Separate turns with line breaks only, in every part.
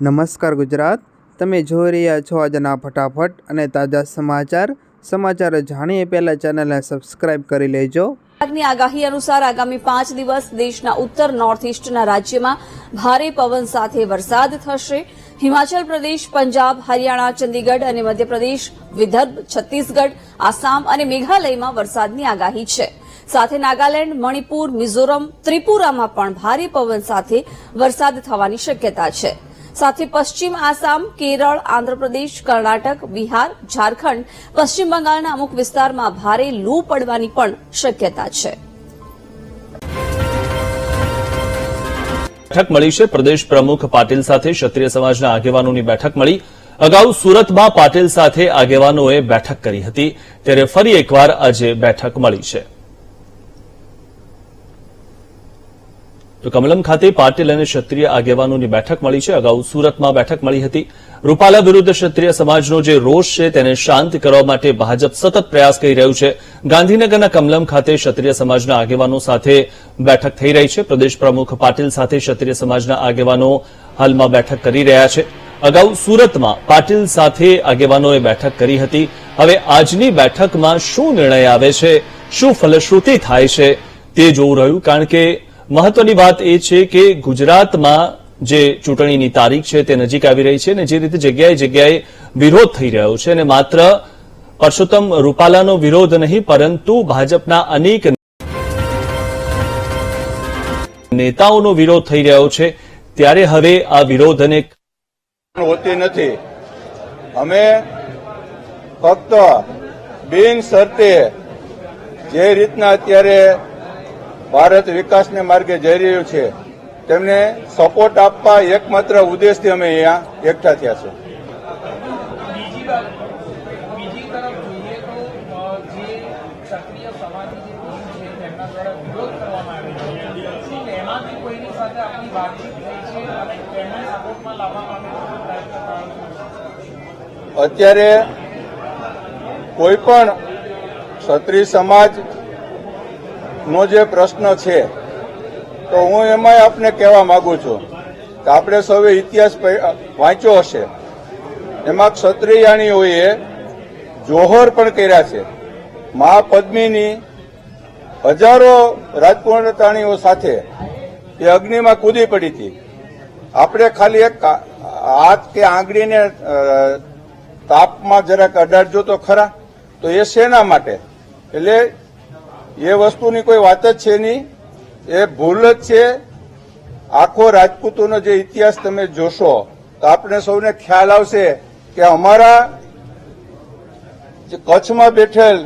નમસ્કાર ગુજરાત. તમે જોઈ રહ્યા છો આજના ફટાફટ અને તાજા સમાચાર. સમાચાર જાણીએ પહેલાં ચેનલને સબસ્ક્રાઇબ કરી લેજો.
વિભાગની આગાહી અનુસાર આગામી પાંચ દિવસ દેશના ઉત્તર, નોર્થ ઇસ્ટના રાજ્યમાં ભારે પવન સાથે વરસાદ થશે. હિમાચલ પ્રદેશ, પંજાબ, હરિયાણા, ચંદીગઢ અને મધ્યપ્રદેશ, વિદર્ભ, છત્તીસગઢ, આસામ અને મેઘાલયમાં વરસાદની આગાહી છે. સાથે નાગાલેન્ડ, મણિપુર, મિઝોરમ, ત્રિપુરામાં પણ ભારે પવન સાથે વરસાદ થવાની શક્યતા છે. સાથે પશ્ચિમ આસામ, કેરળ, આંધ્રપ્રદેશ, કર્ણાટક, બિહાર, ઝારખંડ, પશ્ચિમ બંગાળના અમુક વિસ્તારમાં ભારે લૂ પડવાની પણ શક્યતા છે.
બેઠક મળી છે. પ્રદેશ પ્રમુખ પાટીલ સાથે ક્ષત્રિય સમાજના આગેવાનોની બેઠક મળી. અગાઉ સુરતમાં પાટીલ સાથે આગેવાનોએ બેઠક કરી હતી. ત્યારે ફરી એકવાર આજે બેઠક મળી છે. તો કમલમ ખાતે પાટીલ અને ક્ષત્રિય આગેવાનોની બેઠક મળી છે. અગાઉ સુરતમાં બેઠક મળી હતી. રૂપાલા વિરુદ્ધ ક્ષત્રિય સમાજનો જે રોષ છે તેને શાંત કરવા માટે ભાજપ સતત પ્રયાસ કરી રહ્યું છે. ગાંધીનગરના કમલમ ખાતે ક્ષત્રિય સમાજના આગેવાનો સાથે બેઠક થઈ રહી છે. પ્રદેશ પ્રમુખ પાટીલ સાથે ક્ષત્રિય સમાજના આગેવાનો હાલમાં બેઠક કરી રહ્યા છે. અગાઉ સુરતમાં પાટીલ સાથે આગેવાનોએ બેઠક કરી હતી. હવે આજની બેઠકમાં શું નિર્ણય આવે છે? શું ફલશ્રુતિ થાય છે? તે જોવું રહ્યું, કારણ કે મહત્વની વાત એ છે કે ગુજરાતમાં જે ચૂંટણીની તારીખ છે તે નજીક આવી રહી છે અને જે રીતે જગ્યાએ જગ્યાએ વિરોધ થઈ રહ્યો છે અને માત્ર પરસોત્તમ રૂપાલાનો વિરોધ નહીં, પરંતુ ભાજપના અનેક નેતાઓનો વિરોધ થઈ રહ્યો છે. ત્યારે હવે આ વિરોધ અને
હોતી નથી. અમે ફક્ત બિન શરતે જે રીતના અત્યારે ભારત વિકાસને માર્ગે જઈ રહ્યું છે. તેમને સપોર્ટ આપવા એકમાત્ર ઉદ્દેશથી અમે અહીંયા એકઠા થયા છે? અત્યારે કોઈ પણ ક્ષત્રિય સમાજ નો જે પ્રશ્ન છે, તો હું એમાં આપને કહેવા માંગુ છું કે આપણે સૌએ ઇતિહાસ વાંચ્યો હશે. એમાં ક્ષત્રિયાણીઓએ જોહર પણ કર્યા છે. મા પદ્મિની હજારો રાજકુમારતાણીઓ સાથે એ અગ્નિમાં કૂદી પડી હતી. આપણે ખાલી એક હાથ કે આંગળીને તાપમાં જરાક અડાડજો તો ખરા. તો એ શેના માટે. એટલે એ વસ્તુની કોઈ વાત જ છે નહીં. એ ભૂલ જ છે. આખો રાજપૂતોનો જે ઇતિહાસ તમે જોશો, તો આપણે સૌને ખ્યાલ આવશે કે અમારા જે કચ્છમાં બેઠેલ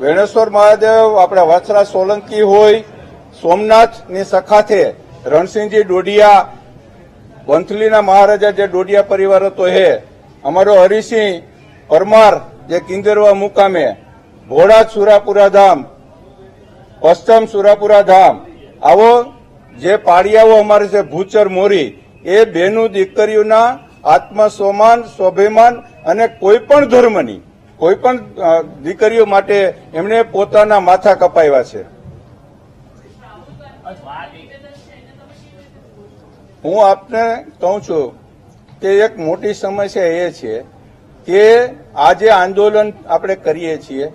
વેણેશ્વર મહાદેવ, આપણા વત્સરા સોલંકી હોય, સોમનાથની સખાથે રણસિંહજી ડોડિયા વંથલીના મહારાજા જે ડોડિયા પરિવાર હતો હે અમારો હરિસિંહ પરમાર જે કિંજરવા મુકામે ભોળાજ સુરાપુરા ધામ પશ્ચિમ સુરાપુરા ધામ. આવો, જે પાડિયાઓ અમારે છે, ભૂચર મોરી, એ બેનું દીકરીઓના આત્મસન્માન સ્વાભિમાન અને કોઈ પણ ધર્મની કોઈ પણ દીકરીઓ માટે એમણે પોતાના માથા કપાવ્યા છે. હું આપને કહું છું કે એક મોટી સમસ્યા એ છે કે આજે આંદોલન આપણે કરીએ છીએ.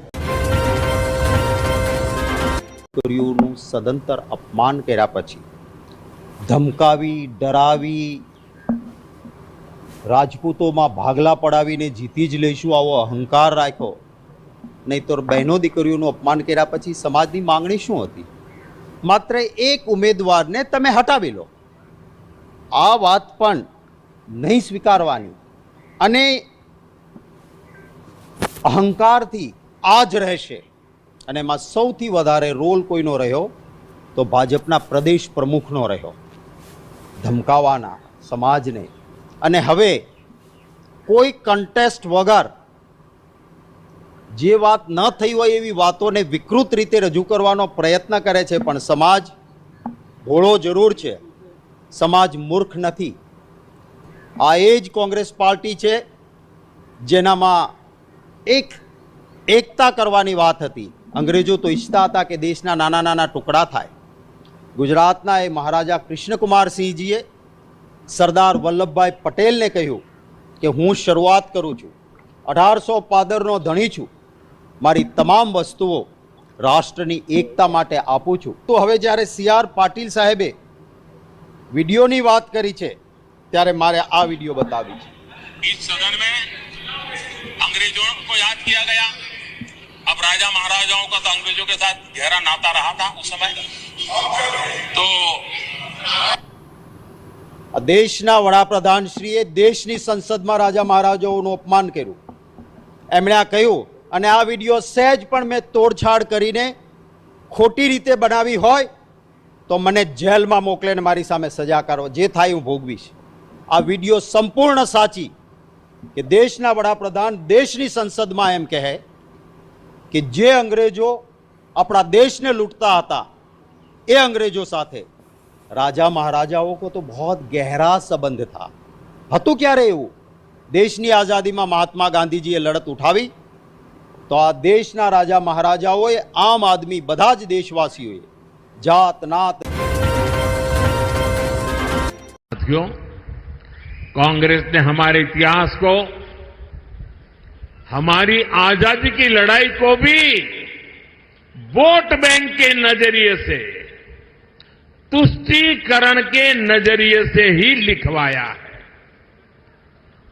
દીકરીઓનું સદંતર અપમાન કર્યા પછી ધમકાવી, ડરાવી, રાજપૂતોમાં ભાગલા પડાવીને જીતી જ લઈશું આવો અહંકાર રાખ્યો. નહીતર બહેનો દીકરીઓનું અપમાન કર્યા પછી સમાજની માંગણી શું હતી? માત્ર એક ઉમેદવારને તમે હટાવી લો. આ વાત પણ નહીં સ્વીકારવાની. અને અહંકારથી આ જ રહેશે. અને એમાં સૌથી વધારે રોલ કોઈનો રહ્યો તો ભાજપના પ્રદેશ પ્રમુખનો રહ્યો. ધમકાવાના સમાજને. અને હવે કોઈ કન્ટેસ્ટ વગર જે વાત ન થઈ હોય એવી વાતોને વિકૃત રીતે રજૂ કરવાનો પ્રયત્ન કરે છે, પણ સમાજ ભોળો જરૂર છે. સમાજ મૂર્ખ નથી. આ એ જ કોંગ્રેસ પાર્ટી છે જેનામાં એક એકતા કરવાની વાત હતી. અંગ્રેજો તો ઈચ્છતા હતા કે દેશના નાના નાના ટુકડા થાય ગુજરાતના એ મહારાજા કૃષ્ણકુમારસિંહજીએ સરદાર વલ્લભભાઈ પટેલને કહ્યું કે હું શરૂઆત કરું છું અઢારસો પાદરનો ધણી છું મારી તમામ વસ્તુઓ રાષ્ટ્રની એકતા માટે આપું છું તો હવે જ્યારે સી આર પાટીલ સાહેબે વિડીયોની વાત કરી છે ત્યારે મારે આ વિડીયો બતાવી છે
इस सदन में अंग्रेजों को याद किया गया अब राजा महाराजाओं का तो अंग्रेजों के साथ गहरा नाता रहा था उस समय तो
આ દેશના વડાપ્રધાનશ્રીએ દેશની સંસદમાં રાજા મહારાજાઓનું અપમાન કર્યું એમણે આ કહ્યું અને આ વિડીયો સહેજ પણ મેં તોડછાડ કરીને ખોટી રીતે બનાવી હોય તો મને જેલમાં મોકલે ને મારી સામે સજા કરો જે થાય હું ભોગવીશ આ વિડીયો સંપૂર્ણ સાચી કે દેશના વડાપ્રધાન દેશની સંસદમાં એમ કહે કે જે અંગ્રેજો આપણા દેશને લૂંટતા હતા એ અંગ્રેજો સાથે રાજા મહારાજાઓ કો તો બહોત ગહેરા સંબંધ થા હતું ક્યારે એવું દેશની આઝાદીમાં મહાત્મા ગાંધીજીએ લડત ઉઠાવી તો આ દેશના રાજા મહારાજાઓએ આમ આદમી બધા જ દેશવાસીઓએ જાત નાત
साथियों कांग्रेस ने हमारे इतिहास को हमारी आज़ादी की लड़ाई को भी वोट बैंक के नज़रिए से, तुष्टीकरण के नज़रिए से ही लिखवाया है।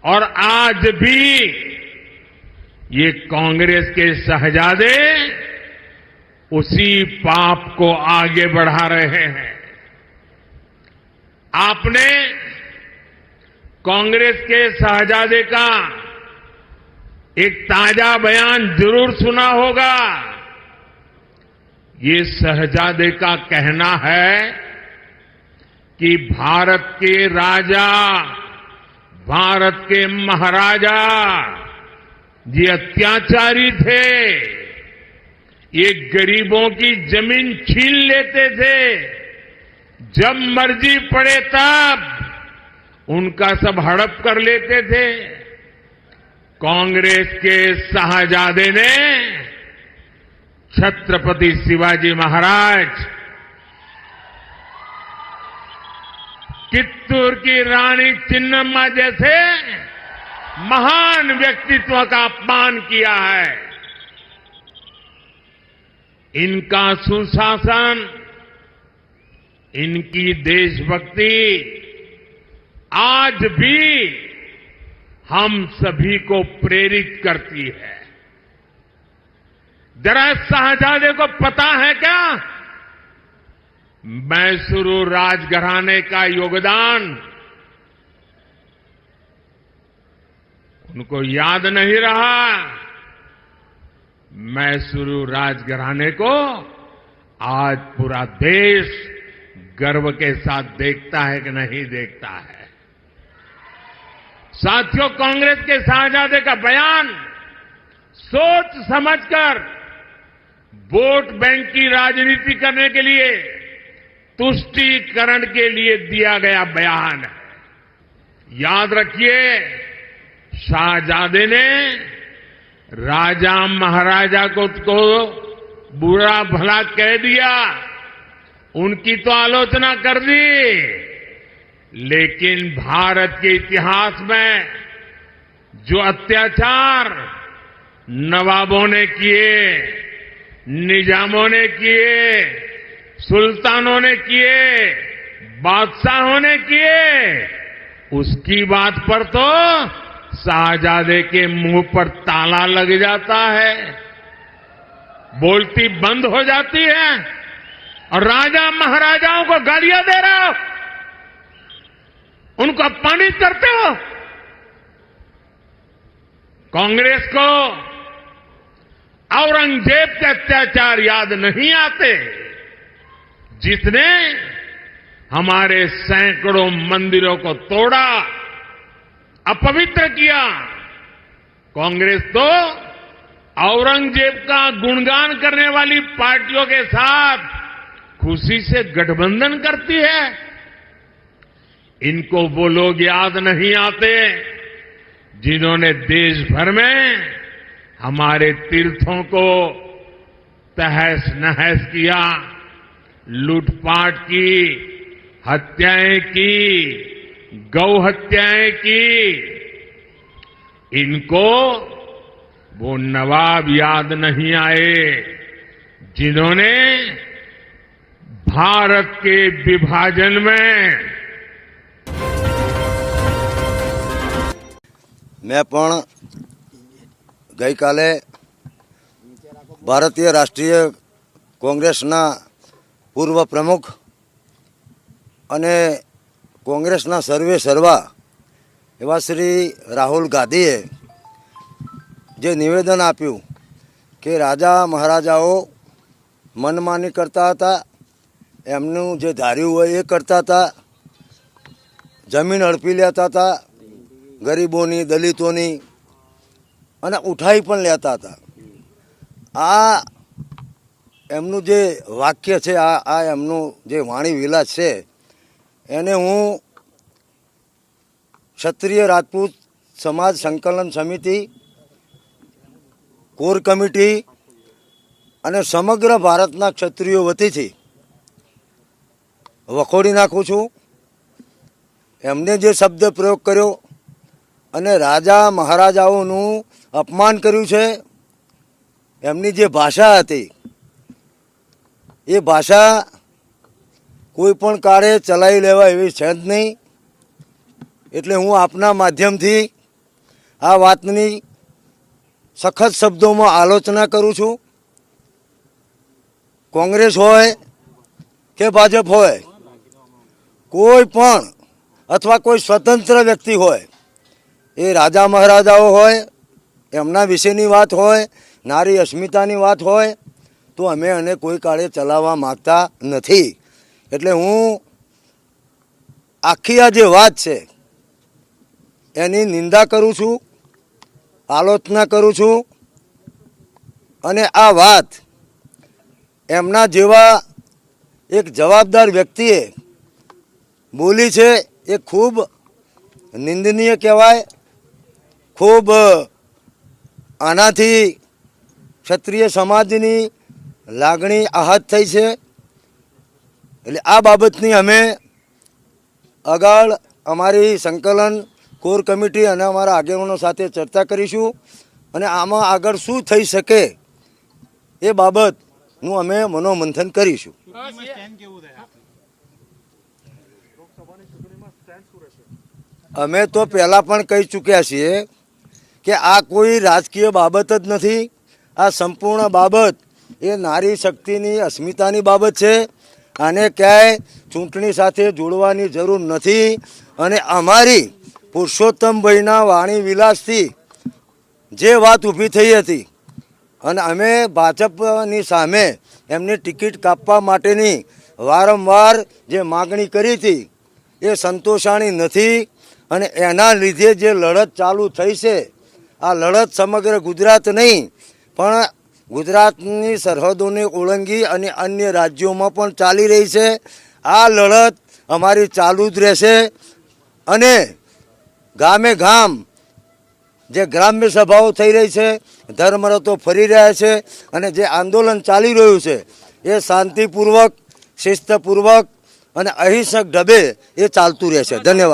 और आज भी ये कांग्रेस के शहजादे उसी पाप को आगे बढ़ा रहे हैं। आपने कांग्रेस के शहजादे का एक ताज़ा बयान ज़रूर सुना होगा। ये शहजादे का कहना है कि भारत के राजा, भारत के महाराजा ये अत्याचारी थे। ये गरीबों की ज़मीन छीन लेते थे। जब मर्ज़ी पड़े तब उनका सब हड़प कर लेते थे। कांग्रेस के शाहजादे ने छत्रपति शिवाजी महाराज कित्तूर की रानी चिन्नम्मा जैसे महान व्यक्तित्व का अपमान किया है। इनका सुशासन, इनकी देशभक्ति आज भी हम सभी को प्रेरित करती है। जरा शाहजादे को पता है क्या? मैसूरू राजघराने का योगदान। उनको याद नहीं रहा। मैसूरू राजघराने को आज पूरा देश गर्व के साथ देखता है कि नहीं देखता है। साथियों, कांग्रेस के शाहजादे का बयान, सोच समझकर वोट बैंक की राजनीति करने के लिए तुष्टीकरण के लिए दिया गया बयान। है याद रखिए, शाहजादे ने राजा महाराजा को तो बुरा भला कह दिया, उनकी तो आलोचना कर दी। लेकिन भारत के इतिहास में जो अत्याचार नवाबों ने किए, निजामों ने किए, सुल्तानों ने किए, बादशाहों ने किए, उसकी बात पर तो शाहजादे के मुँह पर ताला लग जाता है, बोलती बंद हो जाती है, और राजा महाराजाओं को गालियाँ दे रहा हो। उनको अपमानित करते हो। कांग्रेस को औरंगज़ेब के अत्याचार याद नहीं आते, जिसने हमारे सैकड़ों मंदिरों को तोड़ा, अपवित्र किया। कांग्रेस तो औरंगज़ेब का गुणगान करने वाली पार्टियों के साथ खुशी से गठबंधन करती है। इनको वो लोग याद नहीं आते जिन्होंने देश भर में हमारे तीर्थों को तहस नहस किया, लूटपाट की, हत्याएँ की, गौ हत्याएँ की। इनको वो नवाब याद नहीं आए जिन्होंने भारत के विभाजन में
મેં પણ ગઈકાલે ભારતીય રાષ્ટ્રીય કોંગ્રેસના પૂર્વ પ્રમુખ અને કોંગ્રેસના સર્વે સર્વા એવા શ્રી રાહુલ ગાંધીએ જે નિવેદન આપ્યું કે રાજા મહારાજાઓ મનમાની કરતા હતા, એમનું જે ધાર્યું હોય એ કરતા હતા, જમીન હડપી લેતા હતા ગરીબોની, દલિતોની અને ઉઠાઈ પણ લેતા હતા. આ એમનું જે વાક્ય છે, આ આ એમનું જે વાણી વિલાસ છે, એને હું ક્ષત્રિય રાજપૂત સમાજ સંકલન સમિતિ, કોર કમિટી અને સમગ્ર ભારતના ક્ષત્રિયો વતીથી વખોડી નાખું છું. એમને જે શબ્દ પ્રયોગ કર્યો અને રાજા મહારાજાઓનું અપમાન કર્યું છે. એમની જે ભાષા હતી, એ ભાષા કોઈ પણ કાળે ચલાવી લેવા એવી છે જ નહીં. એટલે હું આપના માધ્યમથી આ વાતની સખત શબ્દોમાં આલોચના કરું છું. કોંગ્રેસ હોય કે ભાજપ હોય, કોઈ પણ અથવા કોઈ સ્વતંત્ર વ્યક્તિ હોય એ રાજા મહારાજાઓ હોય, એમના વિશેની વાત હોય, નારી અસ્મિતાની વાત હોય, તો અમે એને કોઈ કાળે ચલાવવા માગતા નથી. એટલે હું આખી આ જે વાત છે, એની નિંદા કરું છું, આલોચના કરું છું, અને આ વાત એમના જેવા એક જવાબદાર વ્યક્તિએ બોલી છે, એ ખૂબ નિંદનીય કહેવાય ખૂબ આનાથી ક્ષત્રિય સમાજની લાગણી આહત થઈ છે. એટલે આ બાબતની અમે આગળ અમારી સંકલન કોર કમિટી અને અમારા આગેવાનો સાથે ચર્ચા કરીશું અને આમાં આગળ શું થઈ શકે એ બાબતનું અમે મનોમંથન કરીશું. અમે તો પહેલાં પણ કહી ચૂક્યા છીએ કે આ કોઈ રાજકીય બાબત જ નથી. આ સંપૂર્ણ બાબત એ નારી શક્તિની, અસ્મિતાની બાબત છે. આને ક્યાંય ચૂંટણી સાથે જોડવાની જરૂર નથી. અને અમારી પુરુષોત્તમભાઈના વાણી વિલાસથી જે વાત ઊભી થઈ હતી અને અમે ભાજપની સામે એમની ટિકિટ કાપવા માટેની વારંવાર જે માગણી કરી હતી એ સંતોષાણી નથી. અને એના લીધે જે લડત ચાલુ થઈ છે આ લડત સમગ્ર ગુજરાત નહીં, પણ ગુજરાતની સરહદોને ઓળંગી અને અન્ય રાજ્યોમાં પણ ચાલી રહી છે. આ લડત અમારી ચાલુ જ રહેશે અને ગામે ગામ જે ગ્રામ્ય સભાઓ થઈ રહી છે ધર્મરતો ફરી રહ્યા છે અને જે આંદોલન ચાલી રહ્યું છે, એ શાંતિપૂર્વક, શિસ્તપૂર્વક અને અહિંસક ઢબે એ ચાલતું રહેશે. ધન્યવાદ.